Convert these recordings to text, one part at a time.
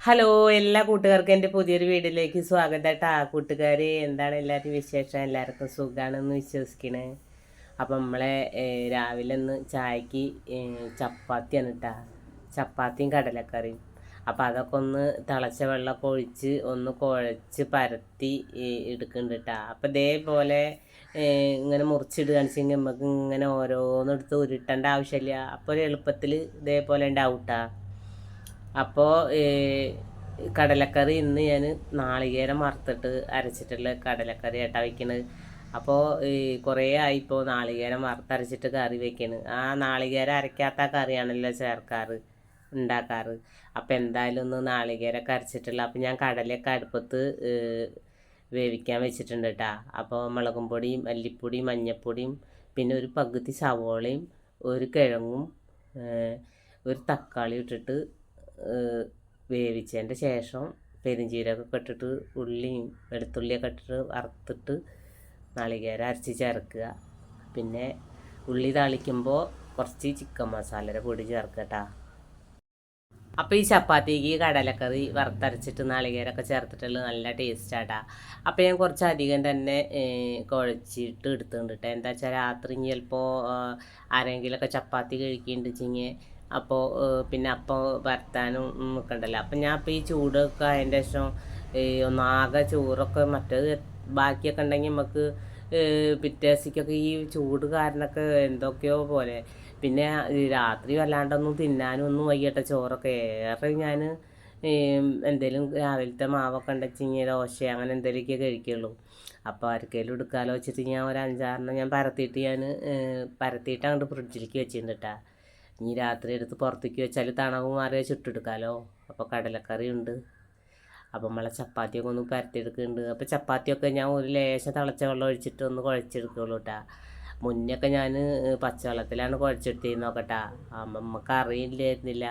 Hello എല്ലാ കൂട്ടുകാർക്കും എന്റെ പുതിയൊരു വീഡിയോയിലേക്ക് സ്വാഗതം കേട്ടാ കൂട്ടുകാർ എന്താണ് എല്ലാവരും വിശേഷം? എല്ലാവർക്കും സുഖമാണെന്ന് വിശ്വസിക്കണേ. അപ്പം നമ്മളെ രാവിലെ ഒന്ന് ചായക്ക് ചപ്പാത്തിയാണ് കേട്ടാ ചപ്പാത്തിയും കടലക്കറിയും. അപ്പം അതൊക്കെ ഒന്ന് തിളച്ച വെള്ളമൊക്കെ ഒഴിച്ച് ഒന്ന് കുഴച്ച് പരത്തി എടുക്കുന്നുണ്ട് കേട്ടാ അപ്പം ഇതേപോലെ ഇങ്ങനെ മുറിച്ചിടുകയാണ് വെച്ചെങ്കിൽ നമുക്ക് ഇങ്ങനെ ഓരോന്നെടുത്ത് ഉരുട്ടേണ്ട ആവശ്യമില്ല. അപ്പോൾ ഒരു എളുപ്പത്തിൽ ഇതേപോലെ ഉണ്ടാവും കേട്ടാ അപ്പോൾ കടലക്കറി ഇന്ന് ഞാൻ നാളികേരം വറുത്തിട്ട് അരച്ചിട്ടുള്ള കടലക്കറി ആയിട്ടാണ് വയ്ക്കുന്നത് അപ്പോൾ കുറേ ആയിപ്പോൾ നാളികേരം വറുത്തരച്ചിട്ട് കറി വെക്കണ്. ആ നാളികേരം അരയ്ക്കാത്ത കറിയാണല്ലോ ചേർക്കാറ് ഉണ്ടാക്കാറ്. അപ്പോൾ എന്തായാലും ഒന്ന് നാളികേരമൊക്കെ അരച്ചിട്ടുള്ള അപ്പോൾ ഞാൻ കടലയൊക്കെ അടുപ്പത്ത് വേവിക്കാൻ വെച്ചിട്ടുണ്ട് കേട്ടോ അപ്പോൾ മുളകും പൊടിയും മല്ലിപ്പൊടിയും മഞ്ഞൾപ്പൊടിയും പിന്നെ ഒരു പകുതി സവോളയും ഒരു കിഴങ്ങും ഒരു തക്കാളി ഇട്ടിട്ട് വേവിച്ചതിന്റെ ശേഷം പെരിഞ്ചീരകമൊക്കെ ഇട്ടിട്ട് ഉള്ളിയും വെളുത്തുള്ളിയൊക്കെ ഇട്ടിട്ട് വറുത്തിട്ട് നാളികേരം അരച്ച് ചേർക്കുക. പിന്നെ ഉള്ളി താളിക്കുമ്പോൾ കുറച്ച് ചിക്കൻ മസാലയുടെ പൊടി ചേർക്കുക കേട്ടോ അപ്പോൾ ഈ ചപ്പാത്തിക്ക് കടലക്കറി വറുത്തരച്ചിട്ട് നാളികേരമൊക്കെ ചേർത്തിട്ടുള്ള നല്ല ടേസ്റ്റാട്ടാ അപ്പോൾ ഞാൻ കുറച്ച് അധികം തന്നെ കുഴച്ചിട്ട് എടുത്തുകൊണ്ടിട്ടേ എന്താ വെച്ചാൽ രാത്രി ചിലപ്പോൾ ആരെങ്കിലുമൊക്കെ ചപ്പാത്തി കഴിക്കുന്നുണ്ട് വെച്ചെങ്കിൽ അപ്പോൾ പിന്നെ അപ്പോൾ പരത്താനും നിൽക്കണ്ടല്ലോ അപ്പം ഞാൻ അപ്പോൾ ഈ ചൂടൊക്കെ അതിന്റെ ശേഷം ഈ ഒന്നാകെ ചോറൊക്കെ മറ്റേത് ബാക്കിയൊക്കെ ഉണ്ടെങ്കിൽ നമുക്ക് പിറ്റേസിക്കൊക്കെ ഈ ചൂട് കാരണമൊക്കെ എന്തൊക്കെയോ പോലെ. പിന്നെ രാത്രി വല്ലാണ്ടൊന്നും തിന്നാനും ഒന്നും വയ്യട്ടെ ചോറൊക്കെ ഏറെ ഞാൻ എന്തെങ്കിലും രാവിലത്തെ മാവൊക്കെ ഉണ്ടെച്ചിങ്ങി ദോശ അങ്ങനെ എന്തെങ്കിലുമൊക്കെ കഴിക്കുള്ളൂ. അപ്പോൾ ആർക്കെങ്കിലും എടുക്കാമല്ലോ വെച്ചിട്ട് ഞാൻ ഒരു അഞ്ചാറെണ്ണം ഞാൻ പരത്തിയിട്ട് ഞാൻ പരത്തിയിട്ട് അങ്ങോട്ട് ഫ്രിഡ്ജിലേക്ക് വെച്ചിട്ടുണ്ട് കേട്ടോ ഇനി രാത്രി എടുത്ത് പുറത്തേക്ക് വെച്ചാൽ തണവ് മാറിയാൽ ചുട്ടെടുക്കാമല്ലോ അപ്പോൾ കടലക്കറി ഉണ്ട് അപ്പം നമ്മളെ ചപ്പാത്തിയൊക്കെ ഒന്ന് പരത്തിയെടുക്കുന്നുണ്ട്. അപ്പോൾ ചപ്പാത്തിയൊക്കെ ഞാൻ ഒരു ലേശം തിളച്ച വെള്ളം ഒഴിച്ചിട്ട് ഒന്ന് കുഴച്ചെടുക്കുള്ളൂ കേട്ടാ മുന്നൊക്കെ ഞാൻ പച്ചവെള്ളത്തിലാണ് കുഴച്ചെടുത്തിരുന്നു നോക്കട്ടാ. അമ്മമ്മക്ക് അറിയില്ലായിരുന്നില്ല.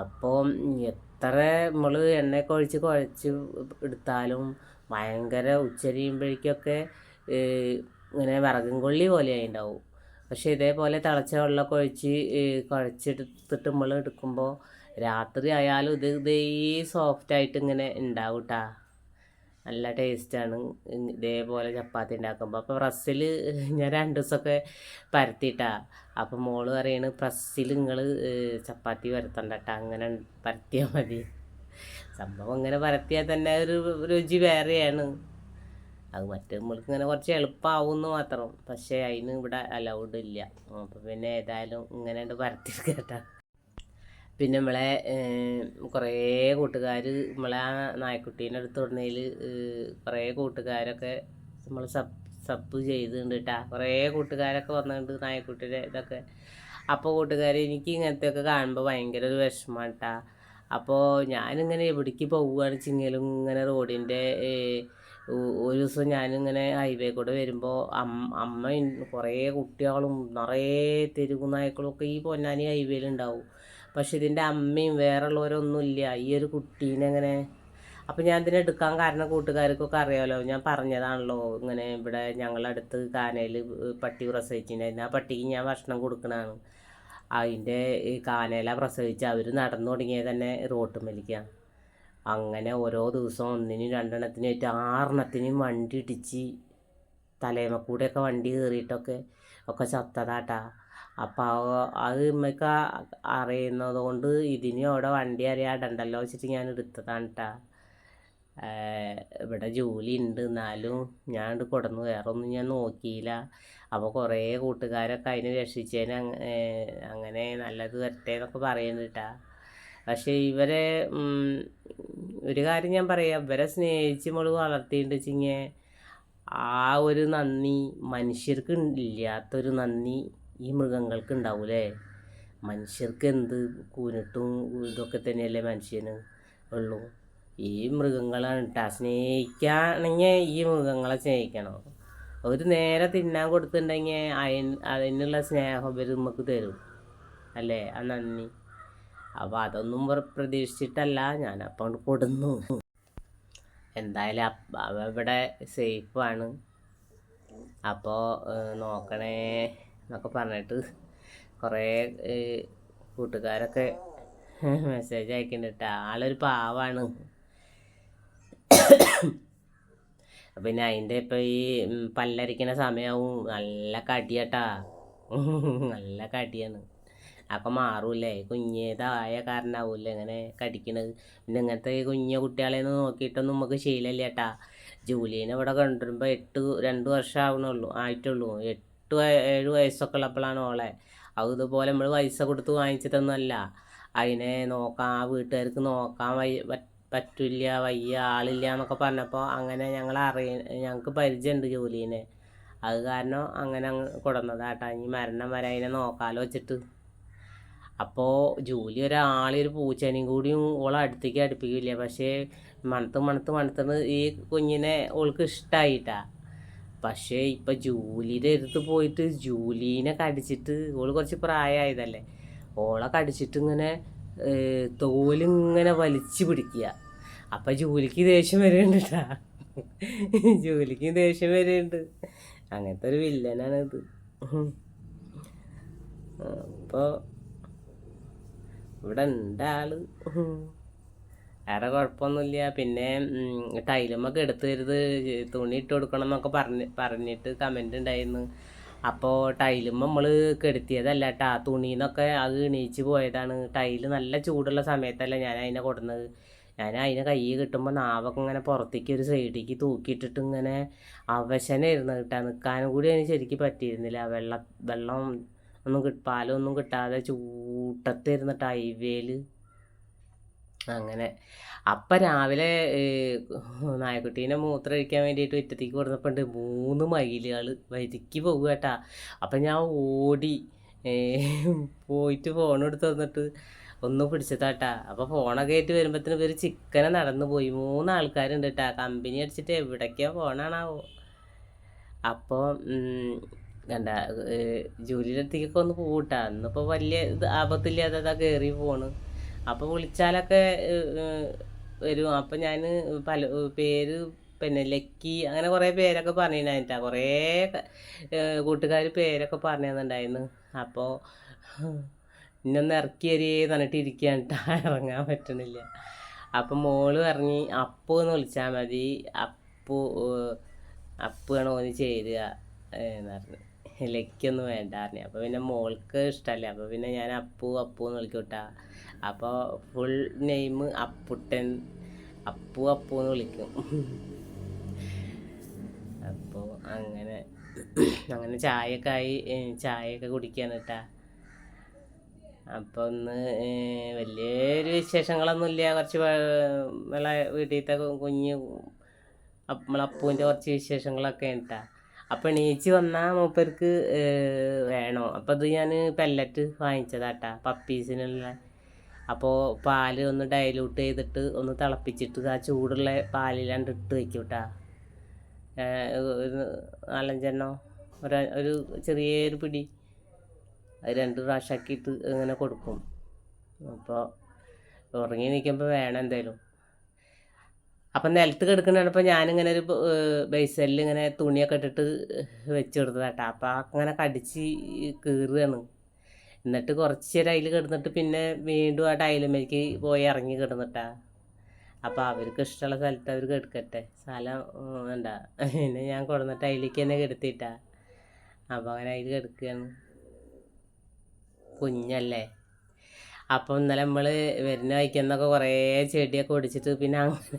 അപ്പോൾ എത്ര നമ്മൾ എണ്ണയൊക്കെ ഒഴിച്ച് കുഴച്ച് എടുത്താലും ഭയങ്കര ഉച്ചരിയുമ്പോഴേക്കൊക്കെ ഇങ്ങനെ വിറകും കൊള്ളി പോലെ ഉണ്ടാവും. പക്ഷെ ഇതേപോലെ തിളച്ച വെള്ളമൊക്കെ ഒഴിച്ച് കുഴച്ചെടുത്തിട്ട് നമ്മൾ എടുക്കുമ്പോൾ രാത്രി ആയാലും ഇത് ഇതേ സോഫ്റ്റായിട്ട് ഇങ്ങനെ ഉണ്ടാവും കേട്ടാ നല്ല ടേസ്റ്റാണ് ഇതേപോലെ ചപ്പാത്തി ഉണ്ടാക്കുമ്പോൾ അപ്പോൾ പ്രസ്സിൽ ഞാൻ രണ്ട് ദിവസമൊക്കെ പരത്തിയിട്ടാ അപ്പോൾ മോൾ പറയണ് പ്രസ്സിൽ നിങ്ങൾ ചപ്പാത്തി പരത്തണ്ട അങ്ങനെ പരത്തിയാൽ മതി. സംഭവം അങ്ങനെ പരത്തിയാൽ തന്നെ ഒരു രുചി വേറെയാണ്. അത് മറ്റേ നമ്മൾക്ക് ഇങ്ങനെ കുറച്ച് എളുപ്പമാവുമെന്ന് മാത്രം. പക്ഷേ അതിന് ഇവിടെ അലൗഡ് ഇല്ല. അപ്പോൾ പിന്നെ ഏതായാലും ഇങ്ങനെ പരത്തി കേട്ടോ പിന്നെ നമ്മളെ കുറേ കൂട്ടുകാർ നമ്മളെ ആ നായ്ക്കുട്ടീന്റെ അടുത്ത് വിടുന്നതിൽ കുറേ കൂട്ടുകാരൊക്കെ നമ്മൾ സബ് സബ് ചെയ്തിട്ടുണ്ട് കേട്ടാ കുറേ കൂട്ടുകാരൊക്കെ വന്നിട്ടുണ്ട് നായ്ക്കുട്ടിയുടെ ഇതൊക്കെ. അപ്പോൾ കൂട്ടുകാർ എനിക്ക് ഇങ്ങനത്തെയൊക്കെ കാണുമ്പോൾ ഭയങ്കര ഒരു വിഷമമാണ് കേട്ടാ അപ്പോൾ ഞാനിങ്ങനെ എവിടേക്ക് പോവുകയാണ് വെച്ചെങ്കിലും ഇങ്ങനെ റോഡിന്റെ ഒരു ദിവസം ഞാനിങ്ങനെ ഹൈവേ കൂടെ വരുമ്പോൾ അമ്മ കുറേ കുട്ടികളും നിറയെ തെരുവ് നായ്ക്കളും ഒക്കെ ഈ പൊന്നാനി ഹൈവേയിലുണ്ടാവും പക്ഷെ ഇതിന്റെ അമ്മയും വേറെ ഉള്ളവരൊന്നും ഇല്ല ഈ ഒരു കുട്ടീനെ അങ്ങനെ അപ്പം ഞാൻ ഇതിനെ എടുക്കാൻ കാരണം കൂട്ടുകാർക്കൊക്കെ അറിയാമല്ലോ ഞാൻ പറഞ്ഞതാണല്ലോ ഇങ്ങനെ ഇവിടെ ഞങ്ങളുടെ അടുത്ത് കാനയിൽ പട്ടി പ്രസവിച്ചിട്ടുണ്ടായിരുന്നു. ആ പട്ടിക്ക് ഞാൻ ഭക്ഷണം കൊടുക്കണതാണ്. അതിന്റെ ഈ കാനയില പ്രസവിച്ച് അവർ നടന്നു തുടങ്ങിയത് തന്നെ റോട്ടുമ്മലിക്കാണ് അങ്ങനെ ഓരോ ദിവസവും ഒന്നിനും രണ്ടെണ്ണത്തിനും ഏറ്റവും ആറെണ്ണത്തിനും വണ്ടി ഇടിച്ച് തലേമ കൂടെയൊക്കെ വണ്ടി കയറിയിട്ടൊക്കെ ഒക്കെ ചത്തതാട്ടാ. അപ്പോൾ അത് ഇമ്മക്ക് അറിയുന്നത് കൊണ്ട് ഇതിന് അവിടെ വണ്ടി അറിയാടണ്ടല്ലോ വെച്ചിട്ട് ഞാൻ എടുത്തതാണ് കേട്ടാ ഇവിടെ ജോലി ഉണ്ട്. എന്നാലും ഞാൻ കൊടുന്നു. വേറെ ഒന്നും ഞാൻ നോക്കിയില്ല. അപ്പോൾ കുറേ കൂട്ടുകാരൊക്കെ അതിനെ രക്ഷിച്ചതിന് അങ്ങനെ നല്ലത് വരട്ടെ എന്നൊക്കെ പറയുന്നുണ്ട് കേട്ടാ പക്ഷേ ഇവരെ ഒരു കാര്യം ഞാൻ പറയാം. ഇവരെ സ്നേഹിച്ച് നമ്മൾ വളർത്തിയിട്ട് വെച്ചിങ്ങനെ ആ ഒരു നന്ദി മനുഷ്യർക്ക് ഇല്ലാത്തൊരു നന്ദി ഈ മൃഗങ്ങൾക്ക് ഉണ്ടാവൂലേ? മനുഷ്യർക്ക് എന്ത് കൂനിട്ടും ഇതൊക്കെ തന്നെയല്ലേ മനുഷ്യന് ഉള്ളൂ. ഈ മൃഗങ്ങളാണ് കേട്ടോ സ്നേഹിക്കുകയാണെങ്കിൽ ഈ മൃഗങ്ങളെ സ്നേഹിക്കണം. ഒരു നേരെ തിന്നാൻ കൊടുത്തിട്ടുണ്ടെങ്കിൽ അതിന് അതിനുള്ള സ്നേഹം ഇവർ നമുക്ക് തരും. അല്ലേ? ആ നന്ദി. അപ്പോൾ അതൊന്നും പ്ര- പ്രതീക്ഷിച്ചിട്ടല്ല ഞാൻ അപ്പം കൊടുന്നു. എന്തായാലും അപ്പ- ഇവിടെ സേഫാണ് അപ്പോൾ നോക്കണേ എന്നൊക്കെ പറഞ്ഞിട്ട് കുറേ കൂട്ടുകാരൊക്കെ മെസ്സേജ് അയക്കുന്നുണ്ട് ആളൊരു പാവാണ്. പിന്നെ അതിന്റെ ഇപ്പം ഈ പല്ലരിക്കുന്ന സമയമാവും നല്ല കടിയാട്ടാ. നല്ല കടിയാണ്. അപ്പൊ മാറൂലേ കുഞ്ഞേതായ കാരണമാവൂലേ ഇങ്ങനെ കടിക്കണത്? പിന്നെ ഇങ്ങനത്തെ കുഞ്ഞ കുഞ്ഞു കുട്ടികളെ ഒന്നും നോക്കിയിട്ടൊന്നും നമുക്ക് ശീലമില്ല കേട്ടാ ജൂലീനെ ഇവിടെ കൊണ്ടുവരുമ്പോൾ എട്ട് രണ്ട് വർഷം ആവണുള്ളൂ ആയിട്ടുള്ളൂ. എട്ട് ഏഴ് വയസ്സൊക്കെ ഉള്ളപ്പോഴാണ് ഓളെ. അത് ഇതുപോലെ നമ്മൾ പൈസ കൊടുത്ത് വാങ്ങിച്ചിട്ടൊന്നുമല്ല. അതിനെ നോക്കാം ആ വീട്ടുകാർക്ക് നോക്കാൻ വയ്യ പറ്റില്ല വയ്യ ആളില്ല എന്നൊക്കെ പറഞ്ഞപ്പോൾ അങ്ങനെ ഞങ്ങൾ അറിയ ഞങ്ങൾക്ക് പരിചയമുണ്ട് ജോലീനെ. അത് കാരണം അങ്ങനെ അങ്ങ് കൊടുന്നതാട്ടാ ഇനി മരണം വരെ അതിനെ നോക്കാലോ വെച്ചിട്ട്. അപ്പോൾ ജോലി ഒരാളെ ഒരു പൂച്ചേനെയും കൂടിയും ഓളെ അടുത്തേക്ക് അടുപ്പിക്കില്ല. പക്ഷേ മണത്ത് മണത്ത് മണത്തുന്നത് ഈ കുഞ്ഞിനെ ഓൾക്ക് ഇഷ്ടമായിട്ടാ പക്ഷേ ഇപ്പം ജൂലിയുടെ അടുത്ത് പോയിട്ട് ജൂലീനെ കടിച്ചിട്ട് ഓൾ കുറച്ച് പ്രായമായതല്ലേ ഓളെ കടിച്ചിട്ട് ഇങ്ങനെ തോലിങ്ങനെ വലിച്ചു പിടിക്കുക. അപ്പം ജൂലിക്ക് ദേഷ്യം വരുന്നുണ്ട് ജൂലിക്ക് ദേഷ്യം വരുന്നുണ്ട് അങ്ങനത്തെ ഒരു വില്ലനാണിത്. അപ്പോൾ ഇവിടെ ഉണ്ട് ആൾ. വേറെ കുഴപ്പമൊന്നുമില്ല പിന്നെ ടൈലുമൊക്കെ എടുത്തു തരുത് തുണി ഇട്ട് കൊടുക്കണം എന്നൊക്കെ പറഞ്ഞ് പറഞ്ഞിട്ട് കമന്റ് ഉണ്ടായിരുന്നു അപ്പോൾ ടൈലും നമ്മൾ കെടുത്തിയതല്ല കേട്ടാ തുണിന്നൊക്കെ അത് എണീച്ച് പോയതാണ്. ടൈൽ നല്ല ചൂടുള്ള സമയത്തല്ല ഞാൻ അതിനെ കൊടുന്നത്. ഞാൻ അതിനെ കൈ കിട്ടുമ്പോൾ നാവൊക്കെ ഇങ്ങനെ പുറത്തേക്ക് ഒരു സൈഡിലേക്ക് തൂക്കിയിട്ടിട്ട് ഇങ്ങനെ അവശനായിരുന്നു കേട്ടാ നിൽക്കാനും കൂടി അതിന് ശരിക്കും പറ്റിയിരുന്നില്ല. വെള്ളം വെള്ളം ഒന്നും പാലൊന്നും കിട്ടാതെ ചൂട്ടത്തിരുന്നിട്ട് ടൈവേൽ അങ്ങനെ. അപ്പം രാവിലെ നായക്കുട്ടീനെ മൂത്രം ഒഴിക്കാൻ വേണ്ടിയിട്ട് മുറ്റത്തേക്ക് കൊടുത്തപ്പോണ്ട് മൂന്ന് മയിലുകൾ വരിക്ക് പോകുക കേട്ടാ. അപ്പം ഞാൻ ഓടി പോയിട്ട് ഫോൺ എടുത്ത് വന്നിട്ട് ഒന്ന് പിടിച്ചതാട്ടാ അപ്പോൾ ഫോണൊക്കെ ആയിട്ട് വരുമ്പോഴത്തേനും ഇവർ ചിക്കനെ നടന്നു പോയി. മൂന്ന് ആൾക്കാരുണ്ട് കേട്ടാ. കമ്പനി അടിച്ചിട്ട് എവിടേക്കാണ് ഫോണാണാവോ അപ്പോൾ കണ്ട ജോലിയിലെത്തിക്കൊക്കെ ഒന്ന് പോകട്ടാ ഇന്നിപ്പോൾ വലിയ ഇത് ആപത്തില്ലാതെ അതാ കയറി പോണ്. അപ്പോൾ വിളിച്ചാലൊക്കെ വരും. അപ്പം ഞാൻ പല പേര് പിന്നെ ലക്കി അങ്ങനെ കുറേ പേരൊക്കെ പറഞ്ഞിട്ടുണ്ടായിട്ടാ കുറേ കൂട്ടുകാർ പേരൊക്കെ പറഞ്ഞു തന്നിട്ടുണ്ടായിരുന്നു അപ്പോൾ ഇന്നൊന്ന് ഇറക്കി തരികയെന്ന് പറഞ്ഞിട്ട് ഇരിക്കുകയാണ് ട്ടാ. ഇറങ്ങാൻ പറ്റണില്ല. അപ്പം മോൾ പറഞ്ഞ് അപ്പു എന്ന് വിളിച്ചാൽ മതി. അപ്പു അപ്പാണ് ഓന് ചേരുക എന്ന് പറഞ്ഞു. ലക്കൊന്നും വേണ്ട പറഞ്ഞു അപ്പോൾ പിന്നെ മോൾക്ക് ഇഷ്ടമല്ലേ അപ്പോൾ പിന്നെ ഞാൻ അപ്പു അപ്പു എന്ന് വിളിക്കൂട്ടാ. അപ്പോൾ ഫുൾ നെയിം അപ്പുട്ടൻ അപ്പു അപ്പു എന്ന് വിളിക്കും. അപ്പോൾ അങ്ങനെ അങ്ങനെ ചായയൊക്കെ ആയി ചായയൊക്കെ കുടിക്കാണ് കേട്ടാ അപ്പോൾ ഒന്ന് വലിയൊരു വിശേഷങ്ങളൊന്നുമില്ല കുറച്ച് വീട്ടിലത്തെ കുഞ്ഞ് നമ്മളപ്പൂവിന്റെ കുറച്ച് വിശേഷങ്ങളൊക്കെ കേട്ടാ അപ്പോൾ എണീച്ച് വന്നാ മൂപ്പർക്ക് വേണോ? അപ്പോൾ അത് ഞാൻ പെല്ലറ്റ് വാങ്ങിച്ചതാട്ടാ പപ്പീസിനുള്ള അപ്പോൾ പാൽ ഒന്ന് ഡൈലൂട്ട് ചെയ്തിട്ട് ഒന്ന് തിളപ്പിച്ചിട്ട് ആ ചൂടുള്ള പാലിലാണ്ട് ഇട്ട് വെക്കൂട്ടാ. കേട്ടാ ഒരു നാലഞ്ചെണ്ണോ? ഒരു ഒരു ചെറിയൊരു പിടി. അത് രണ്ട് പ്രാവശ്യമാക്കിയിട്ട് ഇങ്ങനെ കൊടുക്കും. അപ്പോൾ ഉറങ്ങി നിൽക്കുമ്പോൾ വേണം എന്തായാലും അപ്പം നിലത്ത് കിടക്കുന്നപ്പോൾ ഞാനിങ്ങനെ ഒരു ബേസലിൽ ഇങ്ങനെ തുണിയൊക്കെ ഇട്ടിട്ട് വെച്ച് കൊടുത്തതാട്ടോ. അപ്പം അങ്ങനെ കടിച്ച് കീറുകയാണ്. എന്നിട്ട് കുറച്ച് നേരം അതിൽ കിടന്നിട്ട് പിന്നെ വീണ്ടും ആ ടൈലുമേക്ക് പോയി ഇറങ്ങി കിടന്നിട്ടാ. അപ്പോൾ അവർക്ക് ഇഷ്ടമുള്ള സ്ഥലത്ത് അവർ കിടക്കട്ടെ. സ്ഥലം എന്താ പിന്നെ ഞാൻ കൊടുന്നിട്ട് അതിലേക്ക് തന്നെ കിടത്തിയിട്ടാ അപ്പോൾ അങ്ങനെ അതിൽ കിടക്കുകയാണ് കുഞ്ഞല്ലേ. അപ്പോൾ ഇന്നലെ നമ്മൾ വരുന്ന വയ്ക്കുന്നൊക്കെ കുറേ ചെടിയൊക്കെ ഒടിച്ചിട്ട് പിന്നെ അങ്ങനെ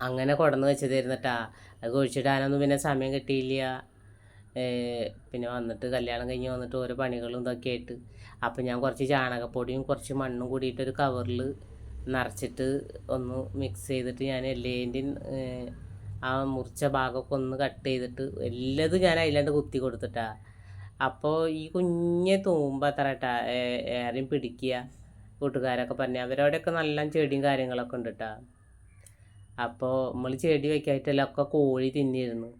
അങ്ങനെ കൊടന്ന് വെച്ചതായിരുന്നിട്ടാ. അത് കുഴിച്ചിടാനൊന്നും പിന്നെ സമയം കിട്ടിയില്ല. പിന്നെ വന്നിട്ട് കല്യാണം കഴിഞ്ഞ് വന്നിട്ട് ഓരോ പണികളും ഇതൊക്കെ ആയിട്ട്. അപ്പം ഞാൻ കുറച്ച് ചാണകപ്പൊടിയും കുറച്ച് മണ്ണും കൂടിയിട്ട് ഒരു കവറിൽ നിറച്ചിട്ട് ഒന്ന് മിക്സ് ചെയ്തിട്ട് ഞാൻ എല്ലേന്റെയും ആ മുറിച്ച ഭാഗമൊക്കെ ഒന്ന് കട്ട് ചെയ്തിട്ട് എല്ലാതും ഞാൻ അതിലാണ്ട് കുത്തി കൊടുത്തിട്ടാ. അപ്പോൾ ഈ കുഞ്ഞെ തൂമ്പ അത്ര കേട്ടാ ഏറെയും പിടിക്കുക. കൂട്ടുകാരൊക്കെ പറഞ്ഞ് അവരോടൊക്കെ നല്ല ചെടിയും കാര്യങ്ങളൊക്കെ ഉണ്ട് കേട്ടാ അപ്പോൾ നമ്മൾ ചെടി വെക്കായിട്ടല്ല ഒക്കെ കോഴി തിന്നിരുന്നു.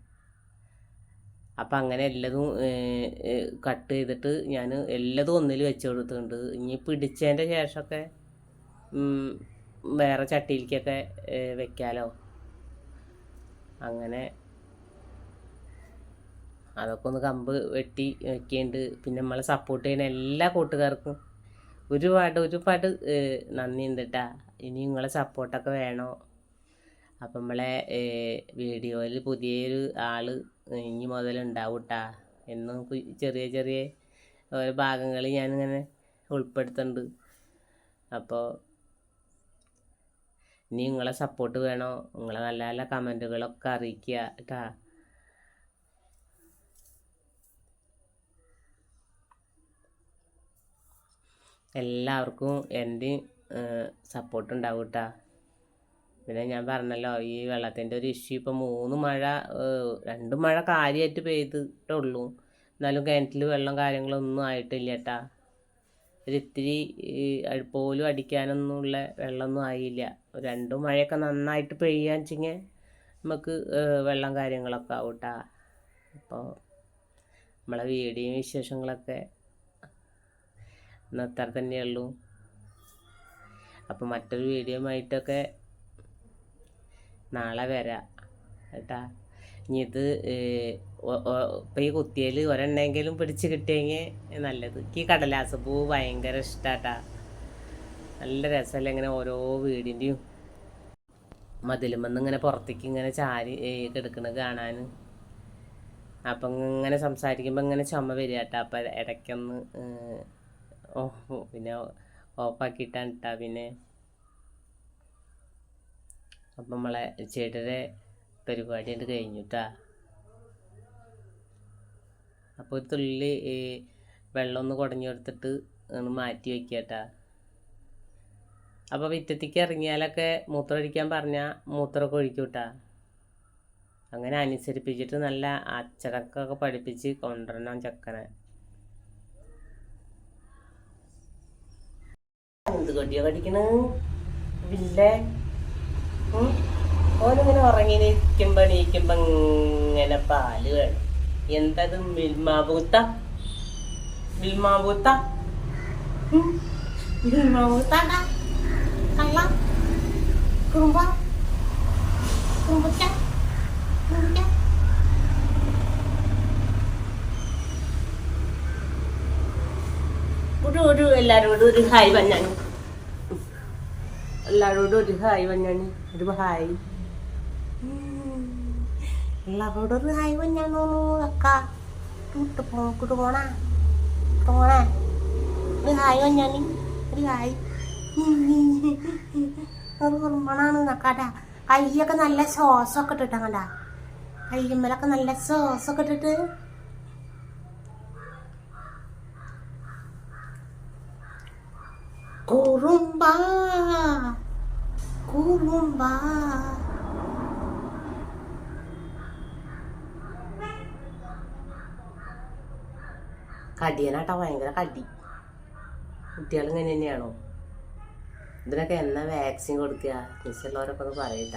അപ്പം അങ്ങനെ എല്ലതും കട്ട് ചെയ്തിട്ട് ഞാൻ എല്ലതും ഒന്നിൽ വെച്ച് കൊടുത്തിട്ടുണ്ട്. ഇനി പിടിച്ചതിന്റെ ശേഷമൊക്കെ വേറെ ചട്ടിയിലേക്കൊക്കെ വെക്കാലോ. അങ്ങനെ അതൊക്കെ ഒന്ന് കമ്പ് വെട്ടി വെക്കേണ്ട. പിന്നെ നമ്മളെ സപ്പോർട്ട് ചെയ്യുന്ന എല്ലാ കൂട്ടുകാർക്കും ഒരുപാട് ഒരുപാട് നന്ദിയുണ്ട് കേട്ടാ ഇനി നിങ്ങളെ സപ്പോർട്ടൊക്കെ വേണോ? അപ്പം നമ്മളെ വീഡിയോയിൽ പുതിയൊരു ആൾ ഇനി മുതൽ ഉണ്ടാവും എന്നും ചെറിയ ചെറിയ ഓരോ ഭാഗങ്ങൾ ഞാനിങ്ങനെ ഉൾപ്പെടുത്തുന്നുണ്ട് അപ്പോൾ ഇനി നിങ്ങളെ സപ്പോർട്ട് വേണോ? നിങ്ങളെ നല്ല നല്ല കമന്റുകളൊക്കെ അറിയിക്കുക കേട്ടാ എല്ലാവർക്കും എന്റെ സപ്പോർട്ട് ഉണ്ടാവും കേട്ടാ പിന്നെ ഞാൻ പറഞ്ഞല്ലോ ഈ വെള്ളത്തിന്റെ ഒരു ഇഷ്യൂ ഇപ്പം മൂന്ന് മഴ രണ്ട് മഴ കാര്യമായിട്ട് പെയ്തിട്ടുള്ളൂ. എന്നാലും കിണറ്റിൽ വെള്ളം കാര്യങ്ങളൊന്നും ആയിട്ടില്ല കേട്ടാ ഒരിത്തിരി ഈ, അടി- പോലും അടിക്കാനൊന്നുമുള്ള വെള്ളമൊന്നും ആയില്ല. രണ്ട് മഴയൊക്കെ നന്നായിട്ട് പെയ്യാന്ന് വെച്ചെങ്കിൽ നമുക്ക് വെള്ളം കാര്യങ്ങളൊക്കെ ആവും കേട്ടാ അപ്പോൾ നമ്മളെ വീടിയും വിശേഷങ്ങളൊക്കെ ഇന്ന് അത്ര തന്നെയുള്ളൂ അപ്പോൾ മറ്റൊരു വീഡിയോ ആയിട്ടൊക്കെ നാളെ വരാം. കേട്ടാ? ഇനി ഇത് ഇപ്പം ഈ കുത്തിയിൽ ഒരെണ്ണെങ്കിലും പിടിച്ച് കിട്ടിയെങ്കിൽ നല്ലത്. ഈ കടലാസ പൂ ഭയങ്കര ഇഷ്ടാട്ടാ. നല്ല രസമല്ലേ ഇങ്ങനെ ഓരോ വീടിന്റെയും മതിലുമെന്ന് ഇങ്ങനെ പുറത്തേക്ക് ഇങ്ങനെ ചാരി കിടക്കണത് കാണാൻ അപ്പം ഇങ്ങനെ സംസാരിക്കുമ്പോൾ ഇങ്ങനെ ചുമ വരിക കേട്ടോ അപ്പം ഇടയ്ക്കൊന്ന് ഓ, പിന്നെ ഓഫാക്കിയിട്ടാണ് കേട്ടോ പിന്നെ. അപ്പം നമ്മളെ ചേട്ടന്റെ പരിപാടി ഉണ്ട് കഴിഞ്ഞു കേട്ടാ അപ്പോൾ ഒരു തുള്ളി വെള്ളം ഒന്ന് കുടഞ്ഞു കൊടുത്തിട്ട് ഒന്ന് മാറ്റി വയ്ക്കുക കേട്ടാ അപ്പോൾ വിറ്റത്തേക്ക് ഇറങ്ങിയാലൊക്കെ മൂത്രം ഒഴിക്കാൻ പറഞ്ഞാൽ മൂത്രമൊക്കെ ഒഴിക്കും കേട്ടാ അങ്ങനെ അനുസരിപ്പിച്ചിട്ട് നല്ല അച്ചടക്കമൊക്കെ പഠിപ്പിച്ച് കൊണ്ടുവരണം ചക്കനെ. എന്ത് കൊടിയോ കടിക്കണ്? വില്ലേ? ഓനിങ്ങനെ ഉറങ്ങി നിൽക്കുമ്പോ നീക്കുമ്പോ ഇങ്ങനെ പാൽ വേണം. എന്തത് മിൽമാബൂത്ത മിൽമാബൂത്ത മിൽമാബൂത്താടാ കള്ള? കുറുമ്പ? കുറുമ്പച്ച കുറുമ്പച്ച ഒരു ഒരു എല്ലാരോടും ഒരു ഹായ് വഞ്ഞാണ് എല്ലാവരോടും ഒരു ഹായ് വഞ്ഞാണ് ഒരു ഹായ് എല്ലാവരോടും ഒരു ഹായ് വഞ്ഞാണോ അക്ക കൂട്ട് പോ പോണാ പോണേ ഒരു ഹായ് വഞ്ഞാണ് ഒരു ഹായ് ഒരു കുറുമ്പണാണ് നക്കാട്ടാ കയ്യൊക്കെ നല്ല സോസൊക്കെ ഇട്ടിട്ടാ കണ്ടാ കയ്യുമ്മലൊക്കെ നല്ല സോസൊക്കെ ഇട്ടിട്ട് കുറുമ്പ കുറുമ്പ കടിയനാട്ടാ ഭയങ്കര കടി. കുട്ടികൾ ഇങ്ങനെ തന്നെയാണോ? ഇതിനൊക്കെ എന്നാ വാക്സിൻ കൊടുക്കുക? മിസ്സുള്ളവരൊക്കെ ഒന്ന് പറയട്ട.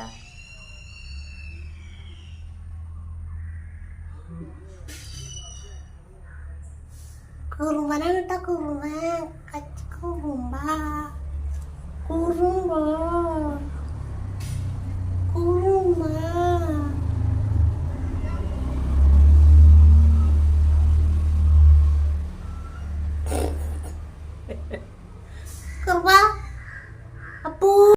കുറുമ്പനാണ് കേട്ടോ കച്ചി കുറുമ്പ. കുറുമ്പ കുറുമ്പ